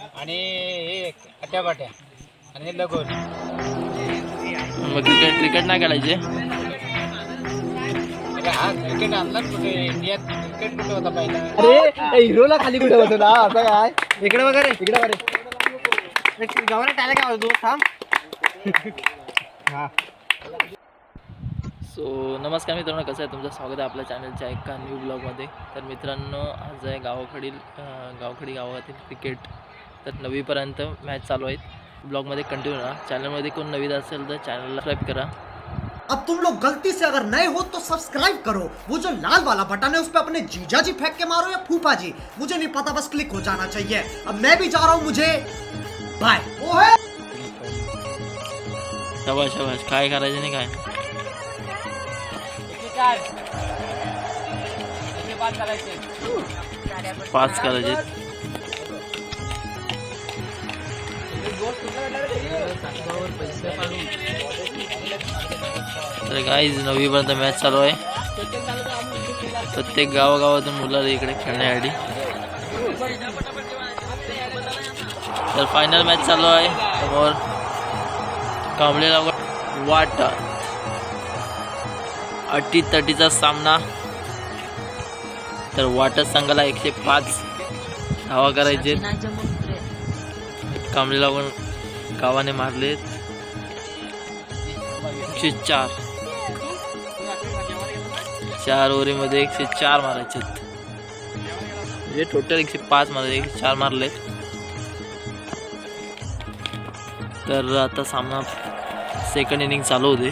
आणि हे अट्याबाट्या आणि हे लगोरी. मग क्रिकेट क्रिकेट नाही खेळायचे? अरे हा क्रिकेट आणलाच कुठे? इंडियात क्रिकेट कुठे होता पहिला? अरे हिरोला खाली कुठे होतो ना असं काय? इकडे वगैरे इकडे वगैरे गव्हाणा टायला काय होतो थांब. हा सो नमस्कार मित्रांनो कसं आहे? तुमचं स्वागत आहे आपल्या चॅनलच्या एका न्यू ब्लॉगमध्ये तर मित्रांनो आज आहे गावाकडील अं, गावखडी गावातील क्रिकेट तर नवीपर्यंत मॅच चालू आहेत. ब्लॉगमध्ये कंटिन्यू राहा. चॅनलमध्ये कोण नवीन असेल तर चॅनलला सबस्क्राईब करा. अब तुम लोग गलती से अगर नए हो तो सब्सक्राइब करो। वो जो लाल वाला बटन है उस पर अपने जीजा जी फेंक के मारो या फूफा जी मुझे नहीं पता बस क्लिक हो जाना चाहिए। अब मैं भी जा रहा हूँ मुझे बाय ओ है शबाश शबाश. काय करायचं नाही काय? पाच करायचे. तर काहीच नववीपर्यंत मॅच चालू आहे. प्रत्येक गावागावातून मुलं इकडे खेळण्यासाठी. तर फायनल मॅच चालू आहे. समोर कांबळेला वाट. अटी तटीचा सामना. तर वाटत संघाला एकशे पाच धावा करायचे. कांबळेला लागून गावाने मारले एकशे चार. चार ओव्हरीमध्ये एकशे चार मारायचे म्हणजे टोटल एकशे पाच मारायचे एकशे चार मारले तर आता सामना सेकंड इनिंग चालू होते.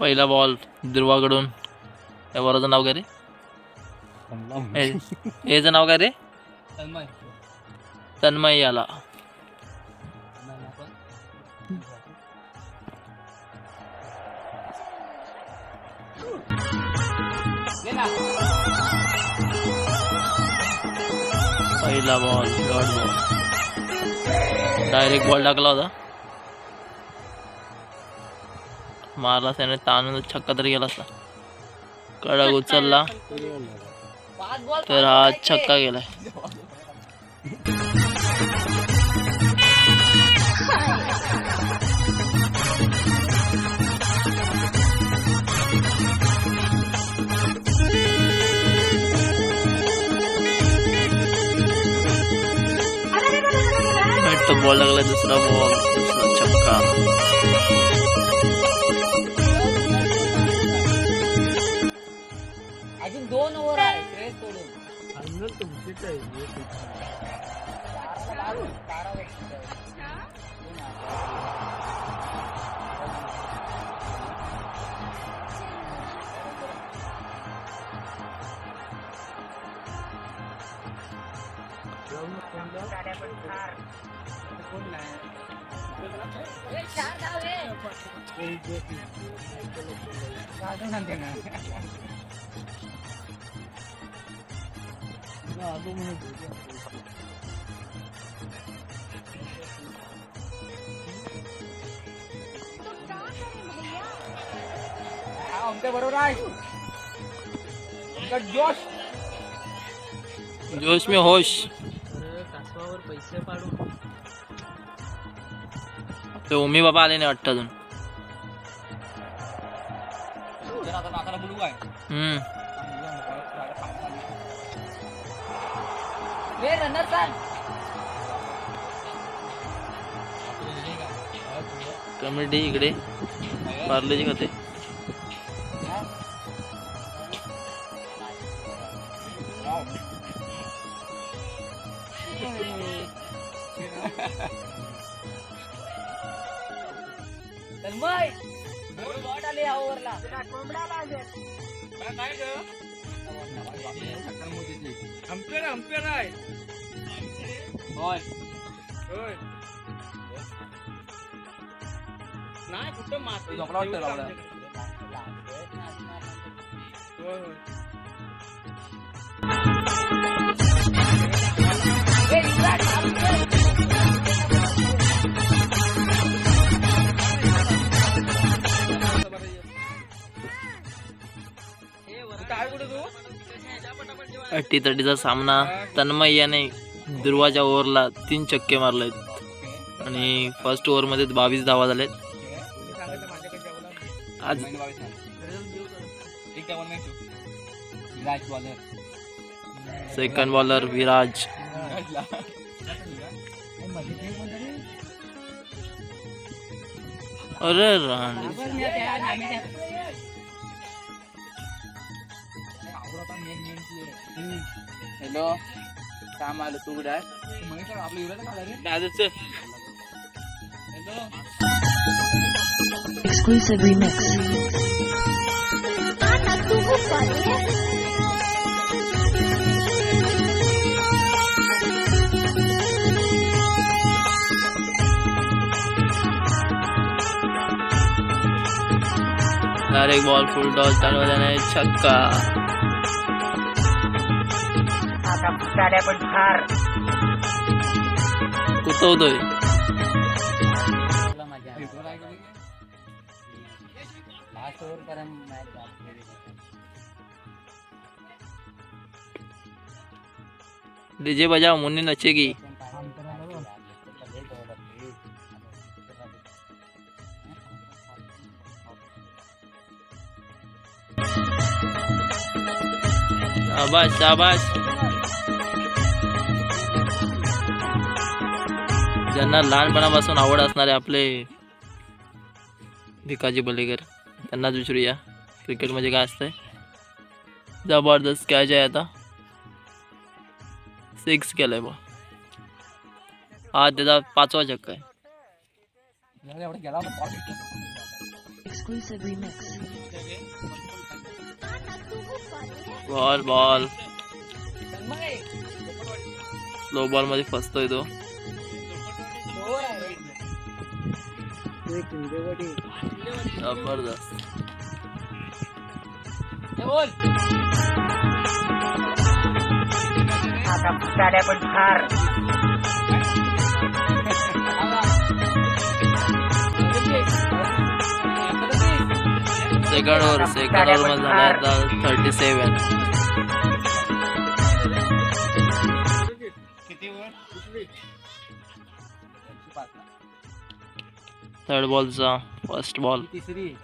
पहिला बॉल ध्रुवाकडून या बरोचं नाव काय रे? हे- हेचं नाव काय रे? तन्मय. तन्मय याला. पहिला ball dot ball direct ball टाकला होता. मारला त्याने ताणून छक्का तरी गेला असता. कडक उचलला. तर हा छक्का गेलाय. बॉल लागला दुसरा बॉल दुसरा छक्का. अजून दोन ओव्हर आहे? श्रेयस सोडून आमच्या बरोबर आहे आमचा जोश जोश मी होश। पैसे पाडू ते उमी बाबा आले नाही वाटतं अजून. हम्म. कमिटी इकडे. पार्लेजी खाते. अट्टी तटीचा सामना तन्मय याने दुर्वाच्या ओव्हरला तीन चक्के मारले आहेत आणि फर्स्ट ओव्हरमध्ये बावीस धावा झालेत. आज सेकंड बॉलर विराज. अरे हॅलो काम आलं तू कुठे Exclusive remix. Direct ball full toss त्याने छक्का. कुतवतोय डीजे बजाव मुन्नी नचेगी. शाबाश शाबाश. ज्यांना लहानपणापासून आवड असणारे आपले भिकाजी बलेकर त्यांनाच विचारूया. क्रिकेट म्हणजे काय असतंय? जबरदस्त कॅच आहे आता. सिक्स केलंय बा हा त्याचा पाचवा चक्का आहे. बॉल बॉल स्लो बॉलमध्ये फसतोय तो. जबरदस्त सेकंड ओव्हर सेकंड ओव्हरमध्ये झाला आता थर्टी सेव्हन थर्ड बॉलचा फर्स्ट बॉल. तिसरी.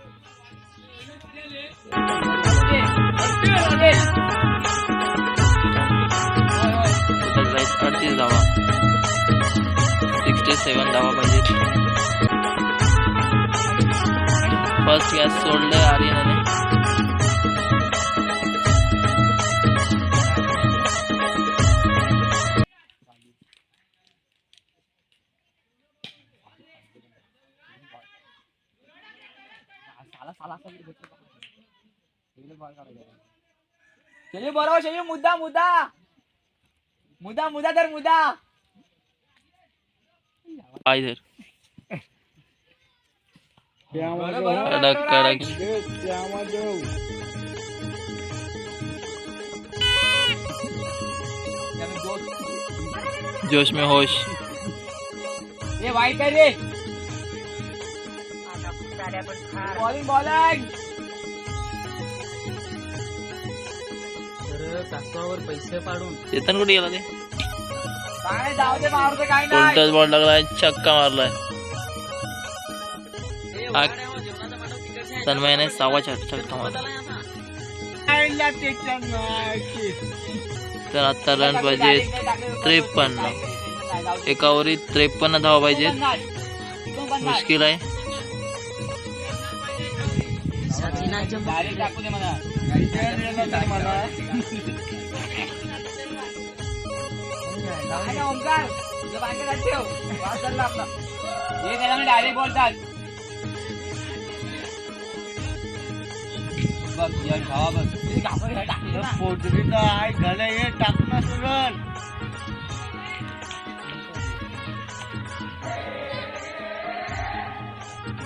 अडतीस धावा. सिक्स्टी सेवन धावा पाहिजे फर्स्ट गॅस सोडलंय आर्यनाने. शैली बरोबर शैली मुद्दा मुद्दा। मुद्दा मुद्दा तर मुद्दा। पाय धर कडक कडक जोश में होश। ये वाईट आहे रे बॉलिंग बॉलिंग चेतन कुठे गेला ते? काय जाऊ दे मारतो काय नाही. उलटाच बॉल लागलाय छक्का मारलाय. तन्मयाने सहावा छट छक्का मारला तर आता रन पाहिजे त्रेपन्न. एका ओव्हरीत त्रेपन्न धावा पाहिजेत. मुश्किल आहे. डायरेक्ट बोलतात बघ या गावा बघ पोटरीचा आहे घाला हे टाकणं सगळं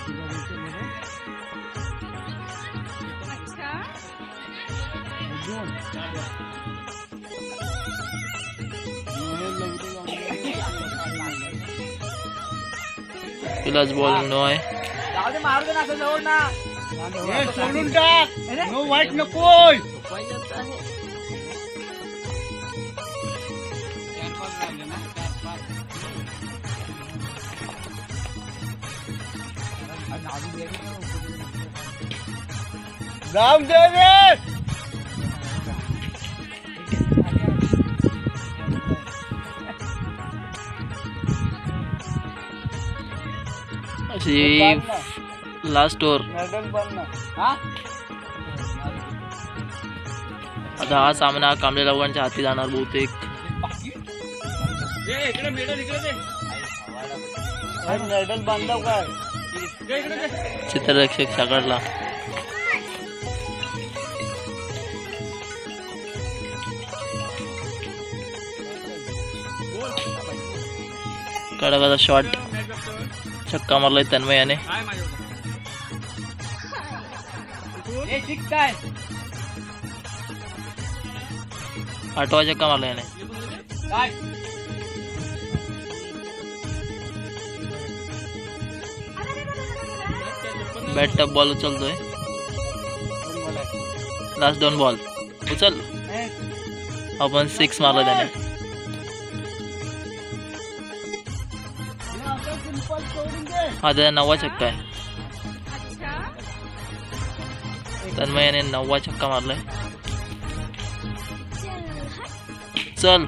पिलाच बॉल नो आहे हे सोडून टाक नो वाईट नकोय जाऊन दे अशी लास्ट ओव्हर हा? आता हा सामना कांबळे लोकांच्या हाती जाणार बहुतेक. इकडे मेडल इकडे दे. मेडल बांधव काय? दे इकडे दे. चित्ररक्षक साकारला कडकाचा शॉट छक्का मारलाय तन्मयाने. आठवा छक्का मारला याने. बॅट टप बॉल उचलतोय. लास्ट दोन बॉल उचल. आपण सिक्स मारला त्याने. हा त्याचा नववा छक्का आहे. तन्मयाने नववा छक्का मारलाय. चल.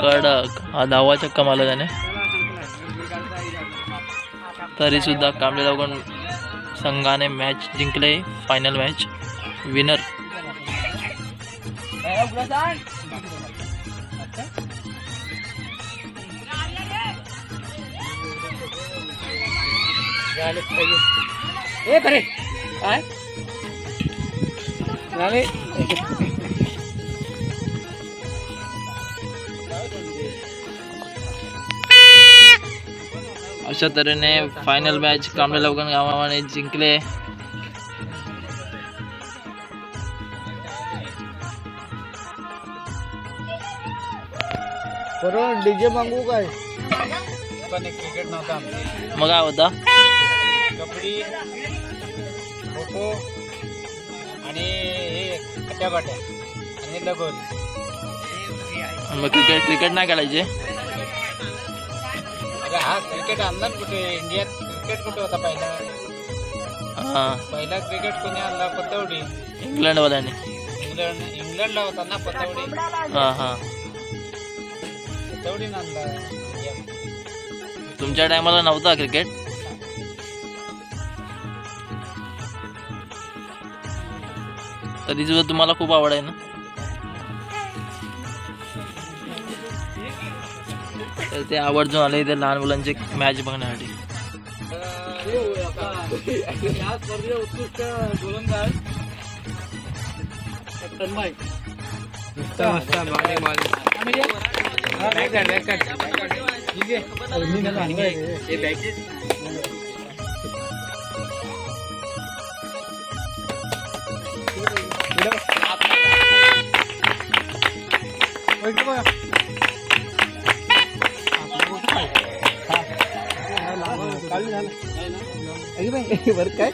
कडक. हा दहावा छक्का मारला त्याने. तरी सुद्धा कांबळे लोकं संघाने मॅच जिंकले फायनल मॅच विनर ए करे काय? झाले. अशा तऱ्हेने फायनल मॅच कांबळे लोकन गावाने जिंकले. बरोबर डीजे मागू काय? पण एक क्रिकेट नव्हता मग काय होता? कबड्डी खो खो आणि हे कट्ट्याबाट्या आणि लगोरी. मग क्रिकेट क्रिकेट नाही खेळायचे? अरे हा क्रिकेट आणणार कुठे? इंडियात क्रिकेट कुठे होता पहिला? हा. पहिला क्रिकेट कोणी आणला? पतवडी इंग्लंडवाल्याने. इंग्लंड इंग्लंडला होता ना पतवडी हा हा. पतवडीनं आणला. तुमच्या टायमाला नव्हता क्रिकेट? तरी सुद्धा तुम्हाला खूप आवड आहे ना? तर ते आवर्जून आले इथे लहान मुलांचे मॅच बघण्यासाठी. या स्पर्धेत उत्कृष्ट गोलंदाज बरं काय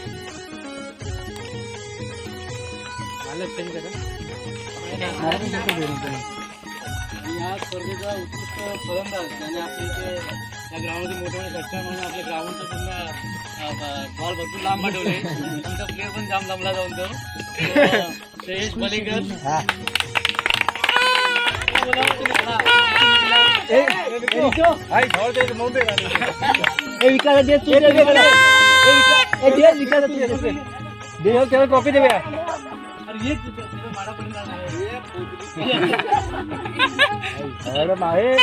या स्पर्धेचा उत्कृष्ट फलंदाज आणि आपल्या इथे या ग्राउंडमध्ये मोठ्या मोठ्या घटना म्हणून आपल्या ग्राउंडचं त्यांना बॉल भरपूर लांब पाठवले आमचा प्लेअर पण जाम लांबला जाऊन तो श्रेयस बलेकर विकास कॉपी दे बे. अरे माहे.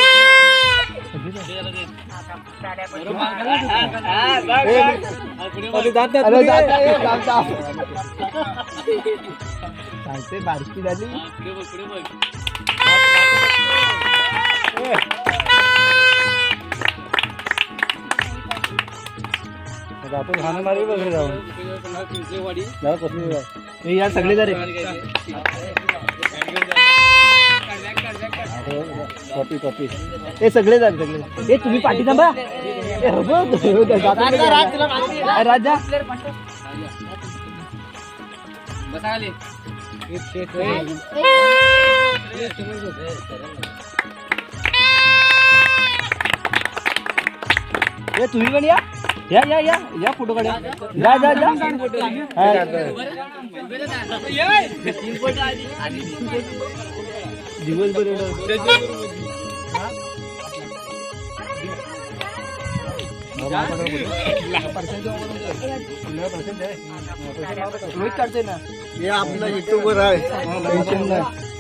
सांगते बारकी झाली हा, बघ बघ आपण हाणं मारू वगैरे जाऊन जाऊ यार सगळे जरे कॉपी कॉपी हे सगळे झाले सगळे ए तुम्ही पाठी थांबा हो बघ. राजा बसा ए तुम्ही पण या. या या या. या फोटो काढा जा जा जा. दिवसभर रोहित काढते ना हे आपला युट्यूबवर आहे.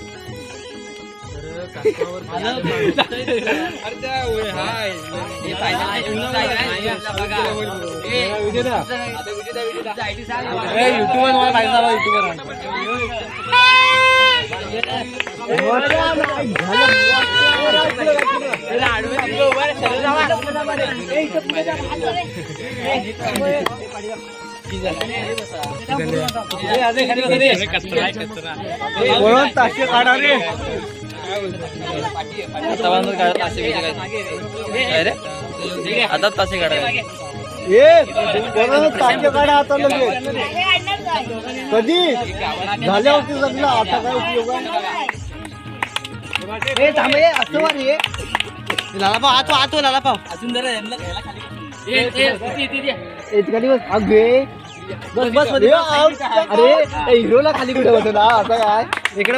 युट्यूबर मला झाला युट्यूबर ताशे काढा रे. आता बांधून काढत तासे बिसे काय काय रे आता तासे काढायला ए काढा आता लगेच कधी झाल्या होती सगळं आता काय उपयोग आहे? थांबे थांब ए असं वा रे आतो आतो लालापाव अजून जरा खाली बस अगे बस बस अरे हिरोला खाली कुठे बसवला हा, असं काय इकडे